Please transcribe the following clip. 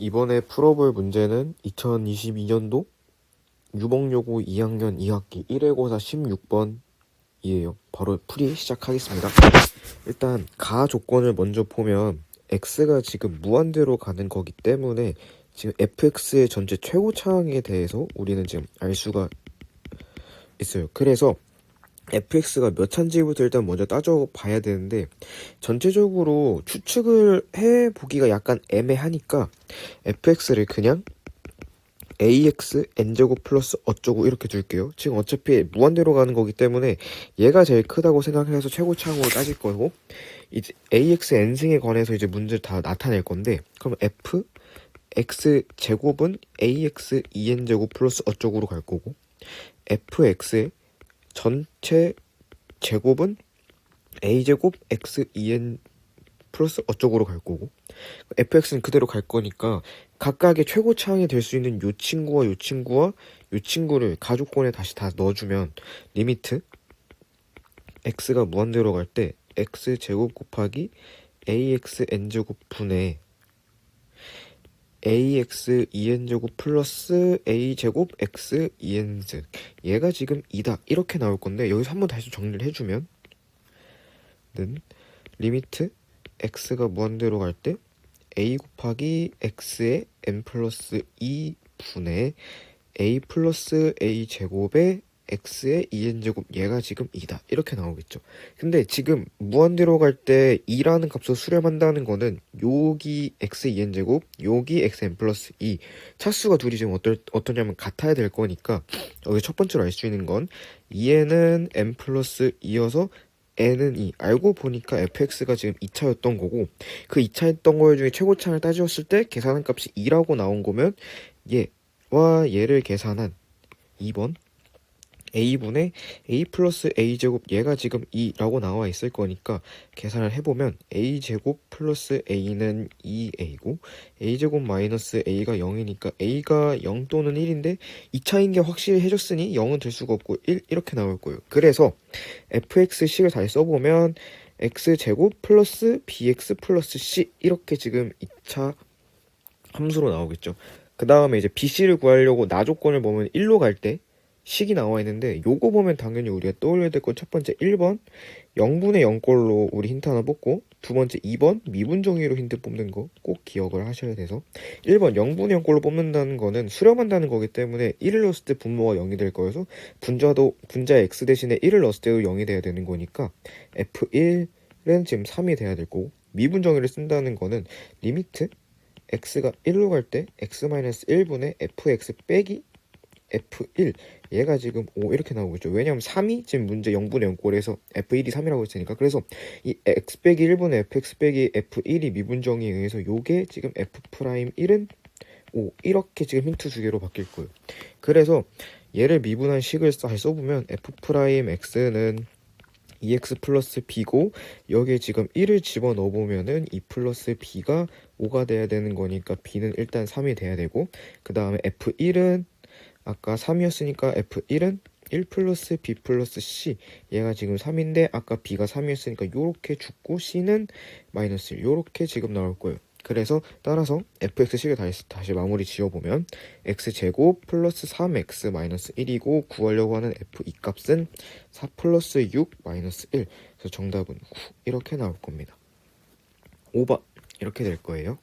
이번에 풀어볼 문제는 2022년도 유봉여고 2학년 2학기 1회고사 16번이에요. 바로 풀이 시작하겠습니다. 일단 가 조건을 먼저 보면 x가 지금 무한대로 가는 거기 때문에 지금 fx의 전체 최고차항에 대해서 우리는 지금 알 수가 있어요. 그래서 fx가 몇 차인지부터 일단 먼저 따져봐야 되는데 전체적으로 추측을 해보기가 약간 애매하니까 fx를 그냥 ax n제곱 플러스 어쩌고 이렇게 둘게요. 지금 어차피 무한대로 가는 거기 때문에 얘가 제일 크다고 생각해서 최고차항으로 따질 거고 이제 ax n승에 관해서 이제 문제를 다 나타낼 건데 그럼 f x 제곱은 ax 2n 제곱 플러스 어쩌고로 갈 거고 fx의 전체 제곱은 a제곱 x 2n 플러스 어쩌고로 갈 거고 fx는 그대로 갈 거니까 각각의 최고차항이 될 수 있는 요 친구와 요 친구와 요 친구를 가족권에 다시 다 넣어주면 리미트 x가 무한대로 갈 때 x 제곱 곱하기 ax n제곱 분의 ax 2n제곱 플러스 a제곱 x 2n승 얘가 지금 2다 이렇게 나올 건데 여기서 한번 다시 정리를 해주면. 는 리미트 x가 무한대로 갈 때 a 곱하기 x의 n 플러스 2 분의 a 플러스 a 제곱의 x의 2n제곱 얘가 지금 2다. 이렇게 나오겠죠. 근데 지금 무한대로 갈 때 2라는 값을 수렴한다는 거는 여기 x 2n제곱 여기 xn 플러스 2 차수가 둘이 지금 어떨, 어떠냐면 같아야 될 거니까 여기 첫 번째로 알 수 있는 건 2n은 n 플러스 2여서 n은 2 알고 보니까 fx가 지금 2차였던 거고 그 2차였던 거 중에 최고차를 따졌을 때 계산한 값이 2라고 나온 거면 얘와 얘를 계산한 2번 a분의 a 플러스 a제곱 얘가 지금 2라고 나와 있을 거니까 계산을 해보면 a제곱 플러스 a는 2a고 a제곱 마이너스 a가 0이니까 a가 0 또는 1인데 2차인 게 확실히 해줬으니 0은 될 수가 없고 1 이렇게 나올 거예요. 그래서 fx식을 다시 써보면 x제곱 플러스 bx 플러스 c 이렇게 지금 2차 함수로 나오겠죠. 그 다음에 이제 bc를 구하려고 나 조건을 보면 1로 갈 때 식이 나와 있는데 요거 보면 당연히 우리가 떠올려야 될 건 첫 번째 1번. 0분의 0꼴로 우리 힌트 하나 뽑고 두 번째 2번. 미분 정의로 힌트 뽑는 거 꼭 기억을 하셔야 돼서. 1번 0분의 0꼴로 뽑는다는 거는 수렴한다는 거기 때문에 1을 넣었을 때 분모가 0이 될 거여서 분자도 분자 x 대신에 1을 넣었을 때도 0이 돼야 되는 거니까 f1은 지금 3이 돼야 될 거고 미분 정의를 쓴다는 거는 리미트 x가 1로 갈 때 x-1분의 fx 빼기 f1 얘가 지금 5 이렇게 나오겠죠. 왜냐면 3이 지금 문제 0분의 0꼴 에서 f1이 3이라고 했으니까. 그래서 이 x 빼기 1분의 fx 빼기 f1이 미분정의에 의해서 요게 지금 f'1은 5 이렇게 지금 힌트 두 개로 바뀔 거예요. 그래서 얘를 미분한 식을 잘 써보면 f'x는 2x 플러스 b고 여기에 지금 1을 집어 넣어보면은 2 플러스 b가 5가 돼야 되는 거니까 b는 일단 3이 돼야 되고 그 다음에 f1은 아까 3이었으니까 F1은 1 플러스 B 플러스 C. 얘가 지금 3인데 아까 B가 3이었으니까 요렇게 죽고 C는 마이너스 1 요렇게 지금 나올 거예요. 그래서 따라서 fx식을 다시, 다시 마무리 지어보면 x제곱 플러스 3x 마이너스 1이고 구하려고 하는 f2 값은 4 플러스 6 마이너스 1 그래서 정답은 9 이렇게 나올 겁니다. 5번. 이렇게 될 거예요